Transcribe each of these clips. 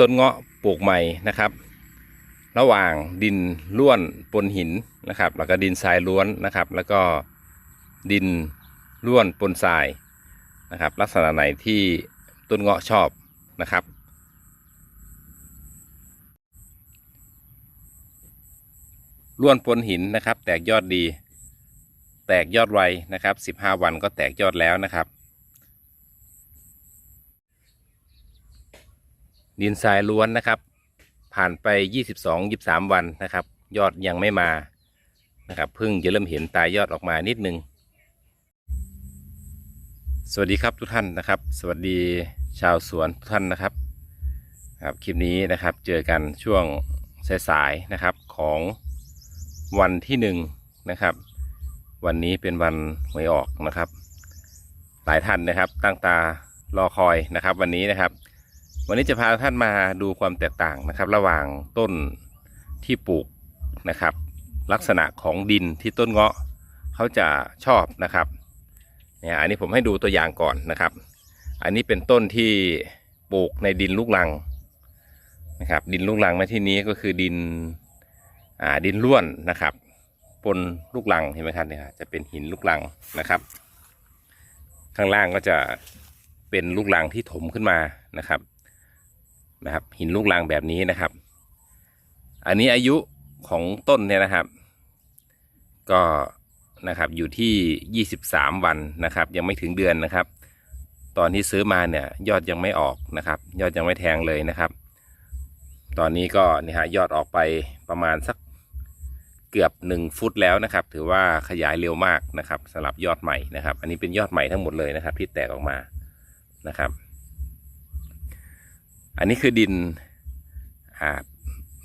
ต้นเงาะปลูกใหม่นะครับ ระหว่างดินล้วนปนหินนะครับ แล้วก็ดินทรายล้วนนะครับ แล้วก็ดินล้วนปนทรายนะครับ ลักษณะไหนที่ต้นเงาะชอบนะครับ ล้วนปนหินนะครับ แตกยอดดี แตกยอดไวนะครับ 15 วันก็แตกยอดแล้วนะครับ ดินทรายล้วนนะครับ ผ่านไป 22 23 วันนะครับ ยอดยังไม่มานะครับเพิ่งจะเริ่มเห็นตายยอดออกมานิดนึง สวัสดีครับทุกท่านนะครับ สวัสดีชาวสวนทุกท่านนะครับครับคลิปนี้นะครับเจอกันช่วงสายๆนะครับของวันที่หนึ่งนะครับ วันนี้เป็นวันหวยออกนะครับ หลายท่านนะครับตั้งตารอคอยนะครับ วันนี้นะครับ วันนี้จะพาท่านมาดูความแตกต่างนะครับ ระหว่างต้นที่ปลูกนะครับ ลักษณะของดินที่ต้นเงาะเขาจะชอบนะครับเนี่ยอันนี้ผมให้ดูตัวอย่างก่อนนะครับ อันนี้เป็นต้นที่ปลูกในดินลูกรังนะครับดินลูกรังในที่นี้ก็คือดินอ่าดินล้วนนะครับปนลูกรังเห็นไหมครับเนี่ยจะเป็นหินลูกรังนะครับ ข้างล่างก็จะเป็นลูกรังที่ถมขึ้นมานะครับ นะครับ หินลูกรังแบบนี้นะครับ อันนี้อายุของต้นเนี่ยนะครับ ก็นะครับอยู่ที่ 23 วันนะครับ ยังไม่ถึงเดือนนะครับ ตอนที่ซื้อมาเนี่ยยอดยังไม่ออกนะครับ ยอดยังไม่แทงเลยนะครับ ตอนนี้ก็นี่ฮะยอดออกไปประมาณสักเกือบ 1 ฟุตแล้วนะครับ ถือว่าขยายเร็วมากนะครับสำหรับยอดใหม่นะครับ อันนี้เป็นยอดใหม่ทั้งหมดเลยนะครับ ที่แตกออกมานะครับ อันนี้คือดินอ่า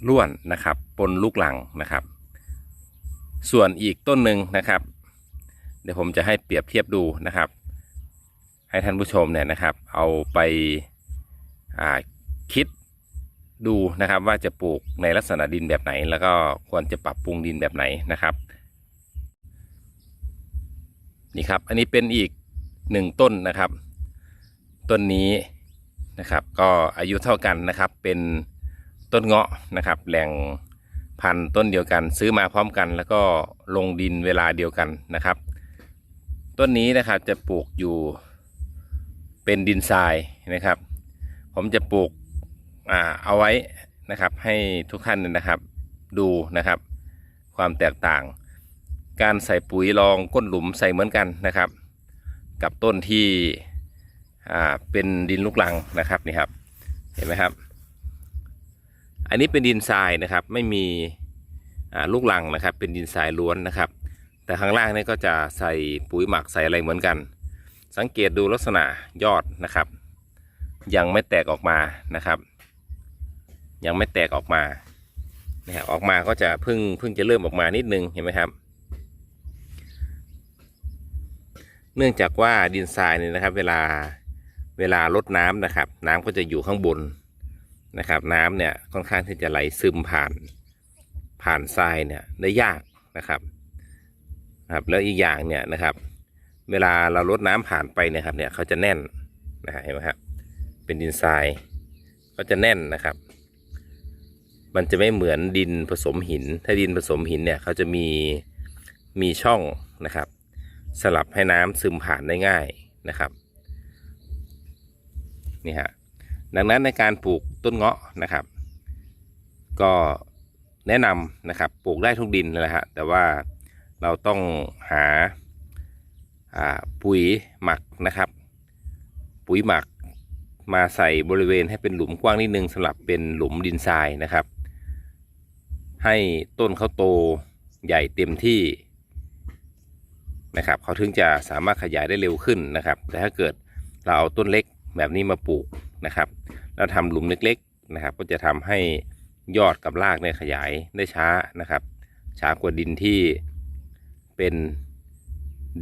ล้วนนะครับปนลูกหลังนะครับ ส่วนอีกต้นหนึ่งนะครับ เดี๋ยวผมจะให้เปรียบเทียบดูนะครับ ให้ท่านผู้ชมเนี่ยนะครับ เอาไปอ่าคิดดูนะครับว่าจะปลูกในลักษณะดินแบบไหน แล้วก็ควรจะปรับปรุงดินแบบไหนนะครับนี่ครับ อันนี้เป็นอีกหนึ่งต้นนะครับ ต้นนี้ นะครับ ก็อายุเท่ากันนะครับ เป็นต้นเงาะนะครับ แหล่งพันธุ์ต้นเดียวกัน ซื้อมาพร้อมกัน แล้วก็ลงดินเวลาเดียวกันนะครับ ต้นนี้นะครับจะปลูกอยู่เป็นดินทรายนะครับ ผมจะปลูกอ่าเอาไว้นะครับ ให้ทุกท่านนะครับ ดูนะครับ ความแตกต่าง การใส่ปุ๋ยรองก้นหลุมใส่เหมือนกันนะครับ กับต้นที่ อ่าเป็นดินลูกรังนะครับนี่ครับเห็นไหมครับ อันนี้เป็นดินทรายนะครับ ไม่มีอ่าลูกรังนะครับ เป็นดินทรายล้วนนะครับ แต่ข้างล่างนี่ก็จะใส่ปุ๋ยหมักใส่อะไรเหมือนกัน สังเกตดูลักษณะยอดนะครับ ยังไม่แตกออกมานะครับ ยังไม่แตกออกมาเนี่ยออกมาก็จะเพิ่งเพิ่งจะเริ่มออกมานิดนึงเห็นไหมครับ เนื่องจากว่าดินทรายเนี่ยนะครับ เวลา เวลาลดน้ำนะครับ น้ำก็จะอยู่ข้างบนนะครับ น้ำเนี่ยค่อนข้างที่จะไหลซึมผ่านผ่านทรายเนี่ยได้ยากนะครับนะครับแล้วอีกอย่างเนี่ยนะครับ เวลาเราลดน้ำผ่านไปเนี่ยครับเนี่ยเขาจะแน่นนะเห็นไหมครับ เป็นดินทรายก็จะแน่นนะครับ มันจะไม่เหมือนดินผสมหิน ถ้าดินผสมหินเนี่ยเขาจะมีมีช่องนะครับ สลับให้น้ำซึมผ่านได้ง่ายนะครับ นี่ฮะดังนั้นในการปลูกต้นเงาะนะครับ ก็แนะนำนะครับปลูกได้ทุกดินนั่นแหละฮะแต่ว่าเราต้องหาอ่าปุ๋ยหมักนะครับ ปุ๋ยหมักมาใส่บริเวณให้เป็นหลุมกว้างนิดนึงสำหรับเป็นหลุมดินทรายนะครับ ให้ต้นเขาโตใหญ่เต็มที่นะครับเขาถึงจะสามารถขยายได้เร็วขึ้นนะครับ แต่ถ้าเกิดเราเอาต้นเล็ก แบบนี้มาปลูกนะครับ แล้วทำหลุมเล็กๆนะครับ ก็จะทำให้ยอดกับรากเนี่ยขยายได้ช้านะครับ ช้ากว่าดินที่เป็น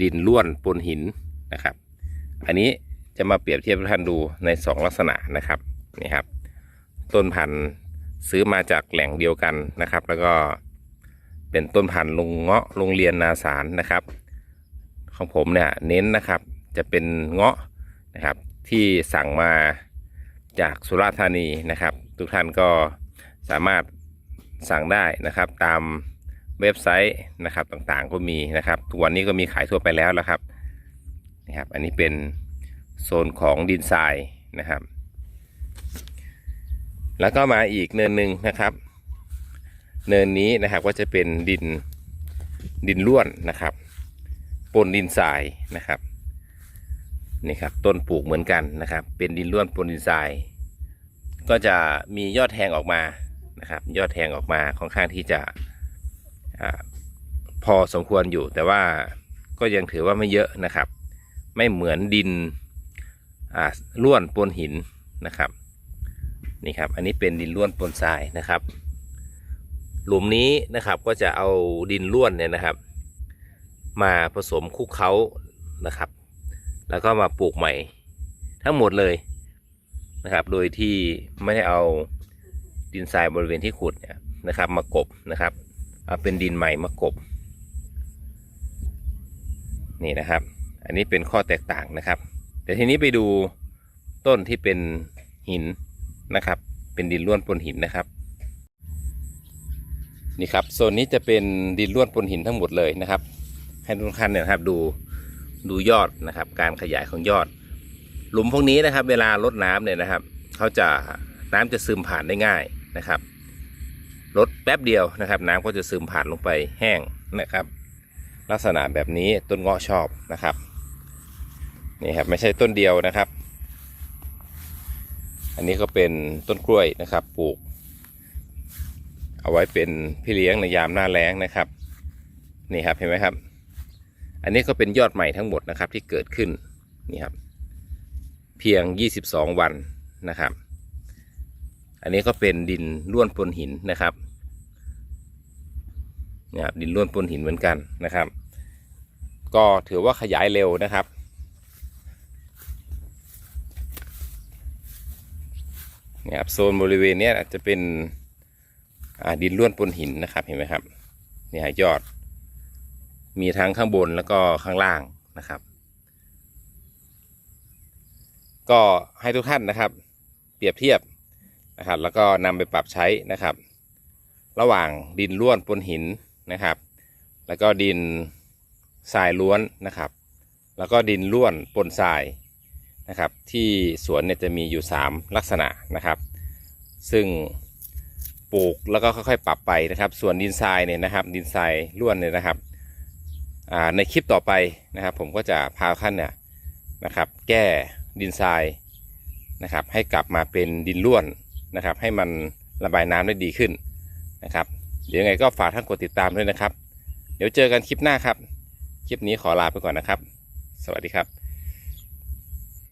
ดินล้วนปนหินนะครับ อันนี้จะมาเปรียบเทียบท่านดูใน 2 ลักษณะนะครับนี่ครับ ต้นพันธุ์ซื้อมาจากแหล่งเดียวกันนะครับ แล้วก็เป็นต้นพันธุ์ลงเงาะโรงเรียนนาสารนะครับ ของผมเนี่ยเน้นนะครับจะเป็นเงาะนะครับ ที่สั่งมาจากสุราษฎร์ธานีนะครับ ทุกท่านก็สามารถสั่งได้นะครับ ตามเว็บไซต์นะครับต่างๆก็มีนะครับทุกวันนี้ก็มีขายทั่วไปแล้วแล้วครับนี่ครับ อันนี้เป็นโซนของดินทรายนะครับ แล้วก็มาอีกเนินหนึ่งนะครับ เนินนี้นะครับก็จะเป็นดินดินล้วนนะครับปนดินทรายนะครับ นี่ครับต้นปลูกเหมือนกันนะครับ เป็นดินล้วนปนดินทรายก็จะมียอดแทงออกมานะครับ ยอดแทงออกมาค่อนข้างที่จะอพอสมควรอยู่ แต่ว่าก็ยังถือว่าไม่เยอะนะครับ ไม่เหมือนดินอ่วนปนหินนะครับนี่ครับ อันนี้เป็นดินล้วนปนทรายนะครับ หลุมนี้นะครับก็จะเอาดินล้วนเนี่ยนะครับ มาผสมคุกเคล้านะครับ แล้วก็มาปลูกใหม่ ทั้งหมดเลยนะครับ โดยที่ไม่ได้เอาดินทรายบริเวณที่ขุดเนี่ยนะครับ มากบนะครับ เอาเป็นดินใหม่มากบ นี่นะครับ อันนี้เป็นข้อแตกต่างนะครับ แต่ทีนี้ไปดูต้นที่เป็นหินนะครับ เป็นดินล้วนปนหินนะครับ นี่ครับโซนนี้จะเป็นดินล้วนปนหินทั้งหมดเลยนะครับ ให้ทุกท่านเนี่ยนะครับดู ดูยอดนะครับ การขยายของยอด หลุมพวกนี้นะครับ เวลาลดน้ำเนี่ยนะครับเขาจะน้ำจะซึมผ่านได้ง่ายนะครับลดแป๊บเดียวนะครับ น้ำก็จะซึมผ่านลงไปแห้งนะครับ ลักษณะแบบนี้ต้นเงาะชอบนะครับนี่ครับไม่ใช่ต้นเดียวนะครับ อันนี้ก็เป็นต้นกล้วยนะครับปลูก เอาไว้เป็นพี่เลี้ยงในยามหน้าแล้งนะครับ นี่ครับเห็นไหมครับ อันนี้ก็เป็นยอดใหม่ทั้งหมดนะครับที่เกิดขึ้นนี่ครับเพียง 22 วันนะครับ อันนี้ก็เป็นดินล้วนปนหินนะครับนี่ครับดินล้วนปนหินเหมือนกันนะครับ ก็ถือว่าขยายเร็วนะครับนี่ครับโซนบริเวณนี้จะเป็นดินล้วนปนหินนะครับเห็นไหมครับนี่ยอด มีทั้งข้างบนแล้วก็ข้างล่างนะครับ ก็ให้ทุกท่านนะครับ เปรียบเทียบนะครับ แล้วก็นำไปปรับใช้นะครับ ระหว่างดินล้วนปนหินนะครับ แล้วก็ดินทรายล้วนนะครับ แล้วก็ดินล้วนปนทรายนะครับ ที่สวนเนี่ยจะมีอยู่ 3 ลักษณะนะครับ ซึ่งปลูกแล้วก็ค่อยๆ ปรับไปนะครับ ส่วนดินทรายเนี่ยนะครับ ดินทรายล้วนเนี่ยนะครับ ในคลิปต่อไปนะครับผมก็จะพาท่านเนี่ยนะครับ แก้ดินทรายนะครับ ให้กลับมาเป็นดินล้วนนะครับ ให้มันระบายน้ำได้ดีขึ้นนะครับ เดี๋ยวยังไงก็ฝากท่านกดติดตามด้วยนะครับ เดี๋ยวเจอกันคลิปหน้าครับ คลิปนี้ขอลาไปก่อนนะครับ สวัสดีครับ